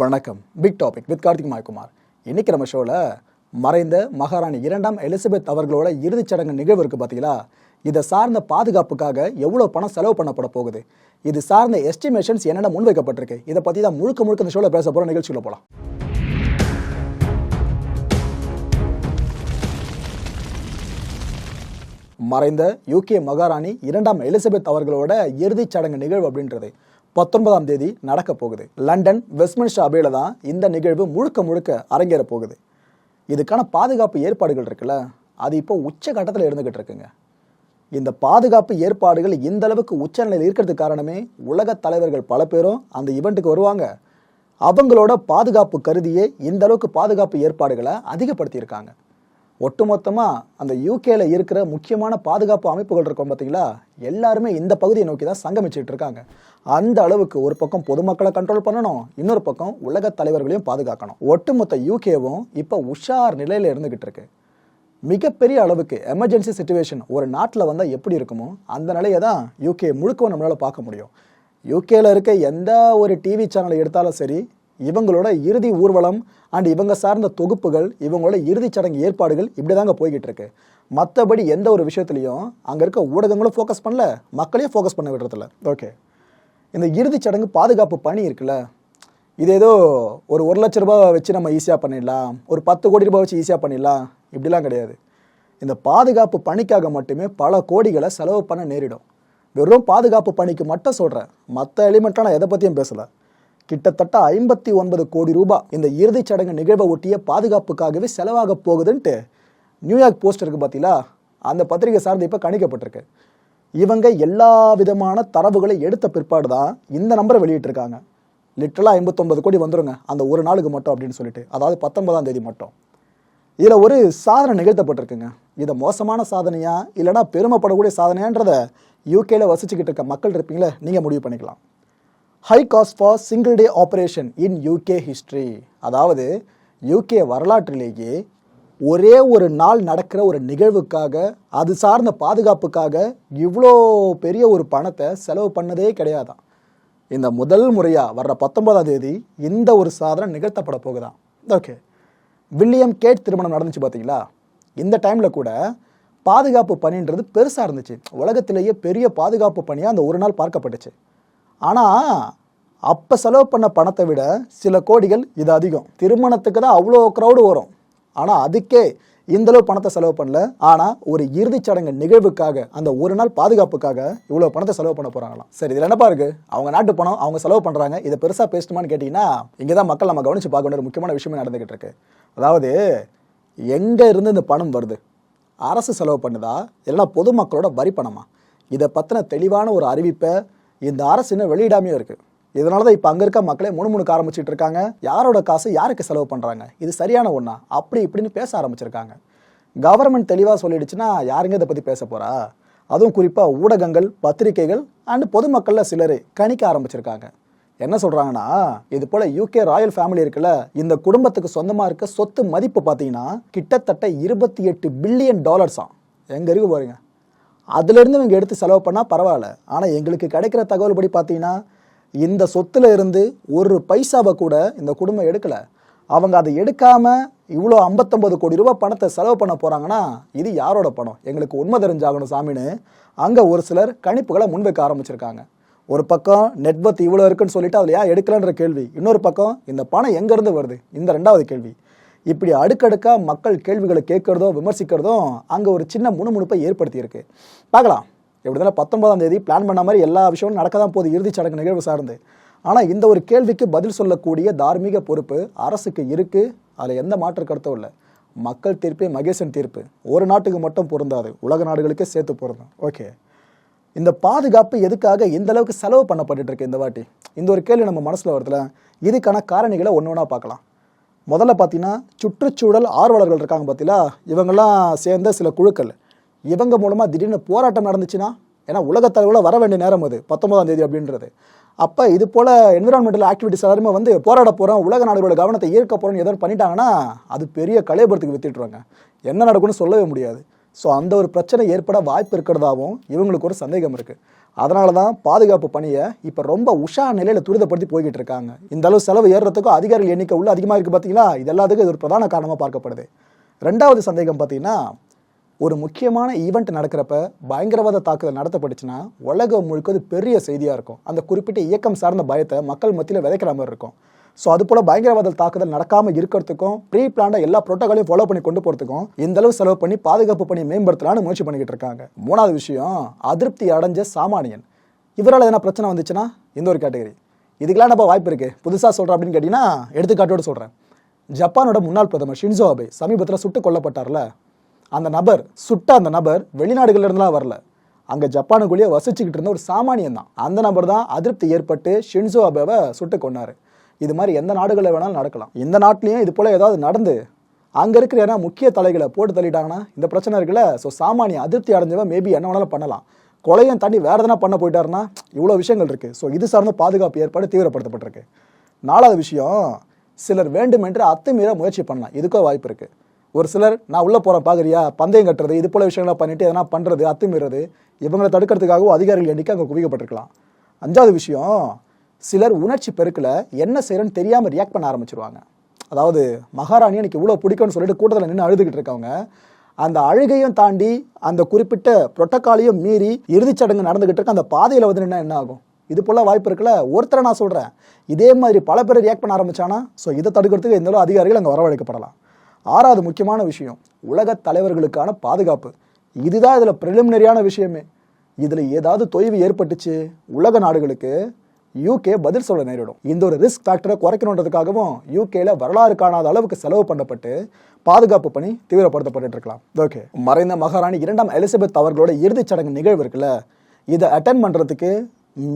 வணக்கம். Big topic with Karthik Mayakumar. இன்னைக்கு நம்ம ஷோவில் மறைந்த மகாராணி இரண்டாம் எலிசபெத் அவர்களோட இறுதிச் சடங்கு நிகழ்வு இருக்குது பார்த்தீங்களா இதை சார்ந்த பாதுகாப்புக்காக எவ்வளோ பணம் செலவு பண்ணப்பட போகுது? இது சார்ந்த எஸ்டிமேஷன்ஸ் என்னென்ன முன்வைக்கப்பட்டிருக்கு? இதை பற்றி தான் முழுக்க முழுக்க இந்த ஷோவில் பேச போகிற நிகழ்ச்சியில் போகலாம் மறைந்த யூகே மகாராணி இரண்டாம் எலிசபெத் அவர்களோட இறுதிச் சடங்கு நிகழ்வு அப்படின்றது. பத்தொன்பதாம் தேதி நடக்க போகுது. லண்டன் வெஸ்ட்மின்ஸ்டர் அபையில தான் இந்த நிகழ்வு முழுக்க முழுக்க அரங்கேற போகுது. இதுக்கான பாதுகாப்பு ஏற்பாடுகள் இருக்குல்ல அது இப்போ உச்ச கட்டத்தில் இருந்துகிட்டு இருக்குங்க. இந்த பாதுகாப்பு ஏற்பாடுகள் இந்த அளவுக்கு உச்சநிலையில் இருக்கிறதுக்கு காரணமே உலக தலைவர்கள் பல பேரும் அந்த இவெண்ட்டுக்கு வருவாங்க. அவங்களோட பாதுகாப்பு கருதியே இந்த அளவுக்கு பாதுகாப்பு ஏற்பாடுகளை அதிகப்படுத்தியிருக்காங்க. ஒட்டுமொத்தமாக அந்த யூகேல இருக்கிற முக்கியமான பாதுகாப்பு அமைப்புகள் இருக்கும் பார்த்தீங்களா எல்லாருமே இந்த பகுதியை நோக்கி தான் சங்கமிச்சுட்டு இருக்காங்க. அந்த அளவுக்கு ஒரு பக்கம் பொதுமக்களை கண்ட்ரோல் பண்ணணும் இன்னொரு பக்கம் உலக தலைவர்களையும் பாதுகாக்கணும். ஒட்டுமொத்த யூகேவும் இப்போ உஷார் நிலையில் இருந்துகிட்டு இருக்கு. மிகப்பெரிய அளவுக்கு எமர்ஜென்சி சுச்சுவேஷன் ஒரு நாட்டில் வந்தால் எப்படி இருக்குமோ அந்த நிலையை தான் யூகே முழுக்கவும் நம்மளால் பார்க்க முடியும். யூகேல இருக்க எந்த ஒரு டிவி சேனலை எடுத்தாலும் சரி இவங்களோட இறுதி ஊர்வலம் அண்ட் இவங்க சார்ந்த தொகுப்புகள் இவங்களோட இறுதிச் சடங்கு ஏற்பாடுகள் இப்படி தாங்க போய்கிட்டு இருக்கு மற்றபடி எந்த ஒரு விஷயத்துலையும் அங்கே இருக்க ஊடகங்களும் ஃபோக்கஸ் பண்ணல மக்களையும் ஃபோக்கஸ் பண்ண விடுறதில்ல. ஓகே இந்த இறுதிச் சடங்கு பாதுகாப்பு பணி இருக்குல்ல இது ஏதோ ஒரு ஒரு லட்ச ரூபா வச்சு நம்ம ஈஸியாக பண்ணிடலாம் ஒரு பத்து கோடி ரூபாய் வச்சு ஈஸியாக பண்ணிடலாம் இப்படிலாம் கிடையாது. இந்த பாதுகாப்பு பணிக்காக மட்டுமே பல கோடிகளை செலவு பண்ண நேரிடும். வெறும் பாதுகாப்பு பணிக்கு மட்டும் சொல்கிறேன் மற்ற எலிமெண்ட்டாக நான் எதை பற்றியும் பேசலை. கிட்டத்தட்ட ஐம்பத்தி ஒன்பது கோடி ரூபாய் இந்த இறுதிச் சடங்கு நிகழ்வை ஒட்டிய பாதுகாப்புக்காகவே செலவாக போகுதுன்ட்டு நியூயார்க் போஸ்ட் இருக்கு பார்த்தீங்களா அந்த பத்திரிகை சார்ந்து இப்போ கணிக்கப்பட்டிருக்கு. இவங்க எல்லா விதமான தரவுகளை எடுத்த பிற்பாடு தான் இந்த நம்பரை வெளியிட்டிருக்காங்க. லிட்டரலாக ஐம்பத்தொன்பது கோடி வந்துருங்க. அந்த ஒரு நாளுக்கு மட்டும் அப்படின்னு சொல்லிட்டு. அதாவது பத்தொன்பதாம் தேதி மட்டும். இதில் ஒரு சாதனை நிகழ்த்தப்பட்டிருக்குங்க. இதை மோசமான சாதனையா? இல்லைனா பெருமைப்படக்கூடிய சாதனையான்றத யூகேல வசிச்சுக்கிட்டு இருக்க மக்கள் இருப்பீங்களே நீங்கள் முடிவு பண்ணிக்கலாம். High cost for single day operation in UK history அதாவது யூகே வரலாற்றிலேயே ஒரே ஒரு நாள் நடக்கிற ஒரு நிகழ்வுக்காக அது சார்ந்த பாதுகாப்புக்காக இவ்வளோ பெரிய ஒரு பணத்தை செலவு பண்ணதே கிடையாதான். இந்த முதல் முறையாக வர்ற பத்தொன்பதாம் தேதி இந்த ஒரு சாதனை நிகழ்த்தப்பட போகுதான். ஓகே வில்லியம் கேட் திருமணம் நடந்துச்சு பார்த்தீங்களா இந்த டைமில் கூட பாதுகாப்பு பணின்றது பெருசாக இருந்துச்சு. உலகத்திலேயே பெரிய பாதுகாப்பு பணியாக அந்த ஒரு நாள் பார்க்கப்பட்டுச்சு. ஆனால் அப்போ செலவு பண்ண பணத்தை விட சில கோடிகள் இது அதிகம். திருமணத்துக்கு தான் அவ்வளோ க்ரௌடு வரும். ஆனால் அதுக்கே இந்தளவு பணத்தை செலவு பண்ணல. ஆனால் ஒரு இறுதிச் சடங்கு நிகழ்வுக்காக அந்த ஒரு நாள் பாதுகாப்புக்காக இவ்வளோ பணத்தை செலவு பண்ண போகிறாங்களாம் சரி இதில் என்னப்பா இருக்குது அவங்க நாட்டு பணம் அவங்க செலவு பண்ணுறாங்க இதை பெருசாக பேசணுமான்னு கேட்டிங்கன்னா இங்கே தான் மக்கள் நம்ம கவனித்து பார்க்க வேண்டிய ஒரு முக்கியமான விஷயமே நடந்துக்கிட்டு இருக்கு. அதாவது எங்கே இருந்து இந்த பணம் வருது? அரசு செலவு பண்ணுதா? இல்லைன்னா பொதுமக்களோட வரி பணமா? இதை பற்றின தெளிவான ஒரு அறிவிப்பை இந்த அரசு இன்னும் வெளியிடாமையும் இருக்குது இதனால தான் இப்போ அங்கே இருக்க மக்களே முணுமுணுக்க ஆரம்பிச்சிட்டு இருக்காங்க. யாரோட காசு யாருக்கு செலவு பண்ணுறாங்க இது சரியான ஒன்றா அப்படி இப்படின்னு பேச ஆரம்பிச்சிருக்காங்க. கவர்மெண்ட் தெளிவாக சொல்லிடுச்சுன்னா யாருங்க இதை பற்றி பேச போகிறா அதுவும் குறிப்பாக ஊடகங்கள் பத்திரிகைகள் அண்ட் பொதுமக்களில் சிலர் கணிக்க ஆரம்பிச்சிருக்காங்க. என்ன சொல்கிறாங்கன்னா இது போல் யூகே ராயல் ஃபேமிலி இருக்குல்ல இந்த குடும்பத்துக்கு சொந்தமாக இருக்க சொத்து மதிப்பு பார்த்தீங்கன்னா கிட்டத்தட்ட இருபத்தி எட்டு பில்லியன் டாலர்ஸாம் எங்கே இருக்கு பாருங்க. அதுலேருந்து இவங்க எடுத்து செலவு பண்ணால் பரவாயில்ல. ஆனால் எங்களுக்கு கிடைக்கிற தகவல் படி பார்த்தீங்கன்னா இந்த சொத்துல இருந்து ஒரு பைசாவை கூட இந்த குடும்பம் எடுக்கலை. அவங்க அதை எடுக்காமல் இவ்வளோ ஐம்பத்தொம்பது கோடி ரூபாய் பணத்தை செலவு பண்ண போகிறாங்கன்னா இது யாரோட பணம்? எங்களுக்கு உண்மை தெரிஞ்சாகணும் சாமின்னு அங்கே ஒரு சிலர் கணிப்புகளை முன்வைக்க ஆரம்பிச்சிருக்காங்க. ஒரு பக்கம் நெட்வொர்க் இவ்வளோ இருக்குன்னு சொல்லிட்டு அதில் ஏன் எடுக்கலன்ற கேள்வி. இன்னொரு பக்கம் இந்த பணம் எங்கேருந்து வருது? இந்த ரெண்டாவது கேள்வி. இப்படி அடுக்கடுக்காக மக்கள் கேள்விகளை கேட்கறதோ விமர்சிக்கிறதும் அங்கே ஒரு சின்ன முணுமுணுப்பை ஏற்படுத்தியிருக்கு. பார்க்கலாம். எப்படி இருந்தாலும் பத்தொன்பதாம் தேதி பிளான் பண்ண மாதிரி எல்லா விஷயமும் நடக்க தான் போகுது இறுதிச் சடங்கு நிகழ்வு சார்ந்து. ஆனால் இந்த ஒரு கேள்விக்கு பதில் சொல்லக்கூடிய தார்மீக பொறுப்பு அரசுக்கு இருக்குது அதில் எந்த மாற்று கருத்தும் இல்லை. மக்கள் தீர்ப்பே மகேசன் தீர்ப்பு. ஒரு நாட்டுக்கு மட்டும் பொருந்தாது. உலக நாடுகளுக்கே சேர்த்து பொருந்தும் ஓகே. இந்த பாதுகாப்பு எதுக்காக இந்த அளவுக்கு செலவு பண்ணப்பட்டு இருக்கு இந்த வாட்டி? இந்த ஒரு கேள்வி நம்ம மனசில் வருதுல. இதுக்கான காரணிகளை ஒன்று ஒன்றா பார்க்கலாம். முதல்ல பார்த்தீங்கன்னா சுற்றுச்சூழல் ஆர்வலர்கள் இருக்காங்க பார்த்தீங்களா? இவங்கெல்லாம் சேர்ந்த சில குழுக்கள். இவங்க மூலமாக திடீர்னு போராட்டம் நடந்துச்சுன்னா ஏன்னா உலகத்தளவில் வர வேண்டிய நேரம் அது பத்தொன்பதாம் தேதி அப்படின்றது. அப்போ இது போல் என்விரான்மெண்டல் ஆக்டிவிட்டிஸ் எல்லாருமே வந்து போராட போகிறோம் உலக நாடுகளோட கவனத்தை ஈர்க்க போகிறோம்னு எதாவது பண்ணிட்டாங்கன்னா அது பெரிய கலையபுரத்துக்கு வித்திட்டுருவாங்க என்ன நடக்கும்னு சொல்லவே முடியாது. ஸோ அந்த ஒரு பிரச்சனை ஏற்பட வாய்ப்பு இருக்கிறதாவும் இவங்களுக்கு ஒரு சந்தேகம் இருக்குது அதனால தான் பாதுகாப்பு பணியை இப்போ ரொம்ப உஷா நிலையில் துரிதப்படுத்தி போய்கிட்டு இருக்காங்க. இந்த அளவு செலவு ஏறுறதுக்கும் அதிகாரிகள் எண்ணிக்கை உள்ள அதிகமாக இருக்குது பார்த்தீங்களா இது எல்லாத்துக்கும் இது ஒரு பிரதான காரணமாக பார்க்கப்படுது. ரெண்டாவது சந்தேகம் பார்த்தீங்கன்னா ஒரு முக்கியமான ஈவெண்ட் நடக்கிறப்ப பயங்கரவாத தாக்குதல் நடத்தப்பட்டுச்சுன்னா உலகம் முழுக்க அது பெரிய செய்தியாக இருக்கும். அந்த குறிப்பிட்ட இயக்கம் சார்ந்த பயத்தை மக்கள் மத்தியில் விதைக்கிற மாதிரி இருக்கும். ஸோ அது போல பயங்கரவாத தாக்குதல் நடக்காமல் இருக்கிறதுக்கும் ப்ரீ பிளான எல்லா ப்ரோட்டோகாலையும் ஃபாலோ பண்ணி கொண்டு போகிறதுக்கும் இந்த அளவு செலவு பண்ணி பாதுகாப்பு பணி மேம்படுத்தலாம்னு முயற்சி பண்ணிக்கிட்டு இருக்காங்க. மூணாவது விஷயம் அதிருப்தி அடைஞ்ச சாமானியன். இவரால் எதனா பிரச்சனை வந்துச்சுன்னா இந்த ஒரு கேட்டகரி இதுக்கெல்லாம் நம்ம வாய்ப்பு இருக்குது புதுசாக சொல்கிறேன் அப்படின்னு கேட்டிங்கன்னா எடுத்துக்காட்டோடு சொல்கிறேன் ஜப்பானோட முன்னாள் பிரதமர் ஷின்சோ அபே சமீபத்தில் சுட்டு கொல்லப்பட்டார்ல. அந்த நபர் சுட்ட அந்த நபர் வெளிநாடுகள்லேருந்துலாம் வரல. அங்கே ஜப்பானுக்குள்ளேயே வசிச்சுக்கிட்டு இருந்த ஒரு சாமானியன் தான். அந்த நபர் தான் அதிருப்தி ஏற்பட்டு ஷின்சோ அபேவை சுட்டு கொண்டாரு இது மாதிரி எந்த நாடுகளில் வேணாலும் நடக்கலாம். இந்த நாட்டிலையும் இது போல் ஏதாவது நடந்து அங்கே இருக்கிற ஏன்னா முக்கிய தலைகளை போட்டு தள்ளிட்டாங்கன்னா இந்த பிரச்சனை இருக்குல்ல? ஸோ சாமானிய அதிருப்தி அடைஞ்சவன் மேபி என்ன வேணாலும் பண்ணலாம். கொலையும் தாண்டி வேறு எதனா பண்ண போயிட்டாருன்னா இவ்வளோ விஷயங்கள் இருக்குது ஸோ இது சார்ந்த பாதுகாப்பு ஏற்பாடு தீவிரப்படுத்தப்பட்டிருக்கு. நாலாவது விஷயம் சிலர் வேண்டுமென்று அத்துமீற முயற்சி பண்ணலாம். இதுக்கோ வாய்ப்பு இருக்குது ஒரு சிலர் நான் உள்ளே போகிறேன் பார்க்குறியா பந்தயம் கட்டுறது இது போல விஷயங்களை பண்ணிவிட்டு எதனா பண்ணுறது அத்துமீறது இவங்களை தடுக்கிறதுக்காகவும் அதிகாரிகள் எண்ணிக்கை அங்கே குவிக்கப்பட்டிருக்கலாம். அஞ்சாவது விஷயம் சிலர் உணர்ச்சி பெருக்கில் என்ன செய்கிறேன்னு தெரியாமல் ரியாக்ட் பண்ண ஆரம்பிச்சிருவாங்க. அதாவது மகாராணி எனக்கு இவ்வளோ பிடிக்கும்னு சொல்லிட்டு கூட்டத்தில் நின்று அழுதுகிட்டு இருக்கவங்க அந்த அழுகையும் தாண்டி அந்த குறிப்பிட்ட புரோட்டோக்காலையும் மீறி இறுதிச்சடங்கு நடந்துகிட்டு இருக்க அந்த பாதையில் வந்து நின்னா என்ன ஆகும்? இது போல வாய்ப்பு இருக்குல்ல? ஒருத்தரை நான் சொல்கிறேன் இதே மாதிரி பல பேர் ரியாக்ட் பண்ண ஆரம்பிச்சானா ஸோ இதை தடுக்கிறதுக்கு எந்த அளவு அதிகாரிகள் அங்கே வரவழைக்கப்படலாம். ஆறாவது முக்கியமான விஷயம் உலக தலைவர்களுக்கான பாதுகாப்பு. இதுதான் இதில் ப்ரிலிமினரியான விஷயமே. இதில் ஏதாவது தொய்வு ஏற்பட்டுச்சு? உலக நாடுகளுக்கு யூகே பதில் சொல்ல நேரிடும். இந்த ஒரு ரிஸ்க் ஃபேக்டரை குறைக்கணுன்றதுக்காகவும் யூகேல வரலாறு காணாத அளவுக்கு செலவு பண்ணப்பட்டு பாதுகாப்பு பணி தீவிரப்படுத்தப்பட்டு இருக்கலாம். ஓகே மறைந்த மகாராணி இரண்டாம் எலிசபெத் அவர்களோட இறுதிச் சடங்கு நிகழ்வு இருக்குல்ல? இதை அட்டன் பண்ணுறதுக்கு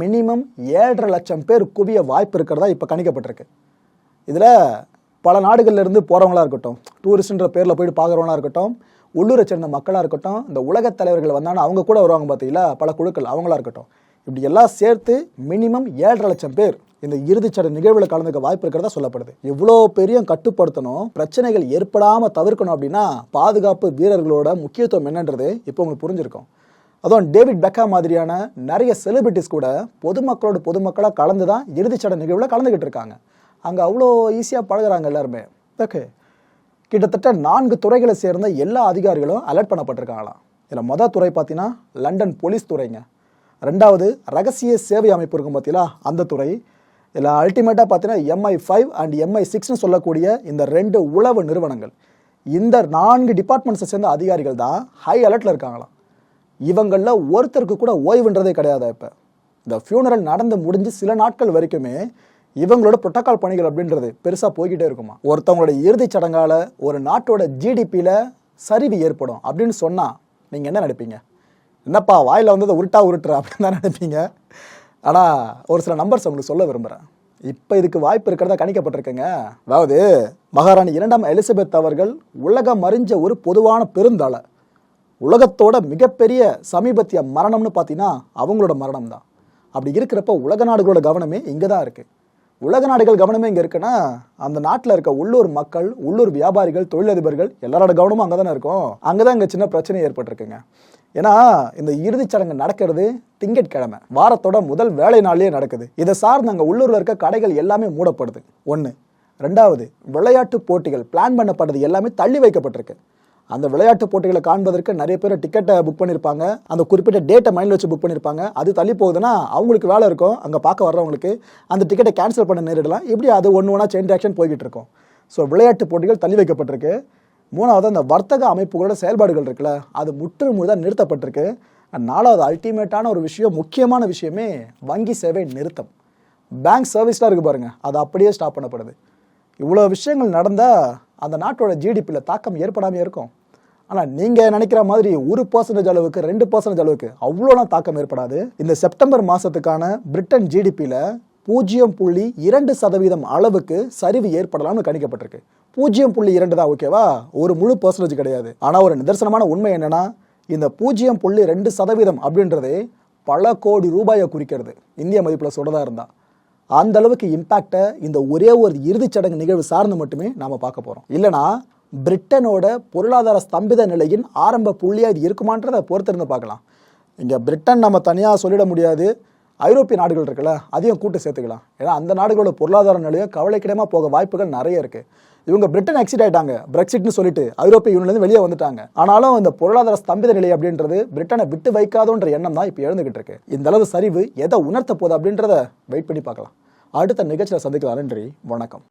மினிமம் ஏழரை லட்சம் பேர் குவிய வாய்ப்பு இருக்கிறதா இப்போ கணிக்கப்பட்டிருக்கு. இதில் பல நாடுகள்லேருந்து போகிறவங்களா இருக்கட்டும் டூரிஸ்ட்ன்ற பேரில் போயிட்டு பார்க்குறவங்களா இருக்கட்டும் உள்ளூரை சேர்ந்த மக்களாக இருக்கட்டும் இந்த உலகத் தலைவர்கள் வந்தாங்கன்னா அவங்க கூட வருவாங்க பார்த்தீங்களா பல குழுக்கள் அவங்களா இருக்கட்டும். இப்படி எல்லாம் சேர்த்து மினிமம் ஏழரை லட்சம் பேர் இந்த இறுதிச்சட நிகழ்வில் கலந்துக்க வாய்ப்பு இருக்கிறதா சொல்லப்படுது. இவ்வளோ பெரிய கட்டுப்படுத்தணும் பிரச்சனைகள் ஏற்படாமல் தவிர்க்கணும் அப்படின்னா பாதுகாப்பு வீரர்களோட முக்கியத்துவம் என்னன்றது இப்போ உங்களுக்கு புரிஞ்சிருக்கும். அதுவும் டேவிட் பெக்கா மாதிரியான நிறைய செலிபிரிட்டிஸ் கூட பொதுமக்களோட பொதுமக்களாக கலந்து தான் இறுதிச்சட நிகழ்வில் கலந்துக்கிட்டு இருக்காங்க. அங்கே அவ்வளோ ஈஸியாக பழகுறாங்க எல்லாருமே. ஓகே. கிட்டத்தட்ட நான்கு துறைகளை சேர்ந்த எல்லா அதிகாரிகளும் அலர்ட் பண்ணப்பட்டிருக்காங்களாம். இதில் மொதல் துறை பார்த்தீங்கன்னா லண்டன் போலீஸ் துறைங்க. ரெண்டாவது ரகசிய சேவை அமைப்பு இருக்கும் பார்த்தீங்களா அந்த துறை. இதில் அல்டிமேட்டாக பார்த்தீங்கன்னா எம்ஐ ஃபைவ் அண்ட் எம்ஐ சிக்ஸ்னு சொல்லக்கூடிய இந்த ரெண்டு உளவு நிறுவனங்கள். இந்த நான்கு டிபார்ட்மெண்ட்ஸை சேர்ந்த அதிகாரிகள் தான் ஹை அலர்ட்டில் இருக்காங்களாம். இவங்களில் ஒருத்தருக்கு கூட ஓய்வுன்றதே கிடையாது இப்போ. இந்த ஃபியூனரல் நடந்து முடிஞ்சு சில நாட்கள் வரைக்குமே இவங்களோட புரோட்டோக்கால் பணிகள் அப்படின்றது பெருசாக போய்கிட்டே இருக்குமா ஒருத்தவங்களோட இறுதிச் சடங்கால ஒரு நாட்டோட ஜிடிபியில் சரிவு ஏற்படும் அப்படின்னு சொன்னால் நீங்கள் என்ன நினைப்பீங்க? என்னப்பா வாயில் வந்ததை உருட்டா உருட்டுற அப்படின்னு தான் நினைப்பீங்க? ஆனால் ஒரு சில நம்பர்ஸ் உங்களுக்கு சொல்ல விரும்புகிறேன் இப்போ இதுக்கு வாய்ப்பு இருக்கிறதா கணிக்கப்பட்டிருக்குங்க. அதாவது மகாராணி இரண்டாம் எலிசபெத் அவர்கள் உலகம் அறிஞ்ச ஒரு பொதுவான பெருந்தலை. உலகத்தோட மிகப்பெரிய சமீபத்திய மரணம்னு பார்த்தீங்கன்னா அவங்களோட மரணம் தான் அப்படி இருக்கிறப்ப உலக நாடுகளோட கவனமே இங்கே தான் இருக்குது உலக நாடுகள் கவனமே இங்கே இருக்குன்னா அந்த நாட்டில் இருக்க உள்ளூர் மக்கள் உள்ளூர் வியாபாரிகள் தொழிலதிபர்கள் எல்லாரோட கவனமும் அங்கே தானே இருக்கும். அங்கே தான் இங்கே சின்ன பிரச்சனை ஏற்பட்டிருக்குங்க. ஏன்னா இந்த இறுதிச் சடங்கு நடக்கிறது திங்கட்கிழமை. வாரத்தோட முதல் வேலை நாளிலே நடக்குது. இதை சார்ந்து அங்கே உள்ளூரில் இருக்க கடைகள் எல்லாமே மூடப்படுது. ஒன்று ரெண்டாவது விளையாட்டு போட்டிகள் பிளான் பண்ணப்பட்டது எல்லாமே தள்ளி வைக்கப்பட்டிருக்கு. அந்த விளையாட்டு போட்டிகளை காண்பதற்கு நிறைய பேர் டிக்கெட்டை புக் பண்ணியிருப்பாங்க அந்த குறிப்பிட்ட டேட்டை மைண்டில் வச்சு புக் பண்ணியிருப்பாங்க அது தள்ளி போகுதுன்னா அவங்களுக்கு வேலை இருக்கும். அங்கே பார்க்க வர்றவங்களுக்கு அந்த டிக்கெட்டை கேன்சல் பண்ண நேரிடலாம். இப்படி அது ஒன்று ஒன்றா செயின் ஆக்ஷன் போய்கிட்டு இருக்கும். ஸோ விளையாட்டு போட்டிகள் தள்ளி வைக்கப்பட்டிருக்கு. மூணாவது அந்த வர்த்தக அமைப்புகளோட செயல்பாடுகள் இருக்குல்ல அது முற்று முழுதாக நிறுத்தப்பட்டிருக்கு. நாலாவது அல்டிமேட்டான ஒரு விஷயம் முக்கியமான விஷயமே வங்கி சேவை நிறுத்தம். பேங்க் சர்வீஸ்லாம் இருக்குது பாருங்கள் அது அப்படியே ஸ்டாப் பண்ணப்படுது. இவ்வளோ விஷயங்கள் நடந்தால் அந்த நாட்டோட ஜிடிபியில் தாக்கம் ஏற்படாமல் இருக்கும். ஆனால் நீங்கள் நினைக்கிற மாதிரி ஒரு பர்சன்டேஜ் அளவுக்கு ரெண்டு பர்சன்டேஜ் அளவுக்கு அவ்வளோலாம் தாக்கம் ஏற்படாது. இந்த செப்டம்பர் மாதத்துக்கான பிரிட்டன் ஜிடிபியில் பூஜ்ஜியம் புள்ளி இரண்டு சதவீதம் அளவுக்கு சரிவு ஏற்படலாம்னு கணிக்கப்பட்டிருக்கு. பூஜ்ஜியம் புள்ளி இரண்டு தான் ஓகேவா ஒரு முழு பர்சன்டேஜ் கிடையாது. ஆனால் ஒரு நிதர்சனமான உண்மை என்னென்னா இந்த பூஜ்ஜியம் புள்ளி ரெண்டு சதவீதம் அப்படின்றதே பல கோடி ரூபாயை குறிக்கிறது. இந்திய மதிப்பில் சொல்கிறதா இருந்தால் அந்த அளவுக்கு இம்பாக்டை இந்த ஒரே ஒரு இறுதிச் சடங்கு நிகழ்வு சார்ந்து மட்டுமே நாம பார்க்க போறோம். இல்லனா பிரிட்டனோட பொருளாதார ஸ்தம்பித நிலையின் ஆரம்ப புள்ளியா இது இருக்குமான்றதை பொறுத்திருந்து பார்க்கலாம். இங்கே பிரிட்டன் நம்ம தனியாக சொல்லிட முடியாது. ஐரோப்பிய நாடுகள் இருக்குல்ல அதையும் கூட்டு சேர்த்துக்கலாம். ஏன்னா அந்த நாடுகளோட பொருளாதார நிலையை கவலைக்கிடமா போக வாய்ப்புகள் நிறைய இருக்குது இவங்க பிரிட்டன் எக்ஸிட் ஆயிட்டாங்க. பிரெக்சிட்னு சொல்லிட்டு ஐரோப்பிய யூனியன்லேருந்து வெளியே வந்துட்டாங்க. ஆனாலும் இந்த பொருளாதார ஸ்தம்பித நிலை அப்படின்றது பிரிட்டனை விட்டு வைக்காதோன்ற எண்ணம் தான் இப்போ எழுந்துகிட்டு இருக்கு. இந்த அளவு சரிவு எதை உணர்த்த போகுது அப்படின்றத வெயிட் பண்ணி பார்க்கலாம். அடுத்த நிகழ்ச்சியில் சந்திக்கலாம் நன்றி வணக்கம்.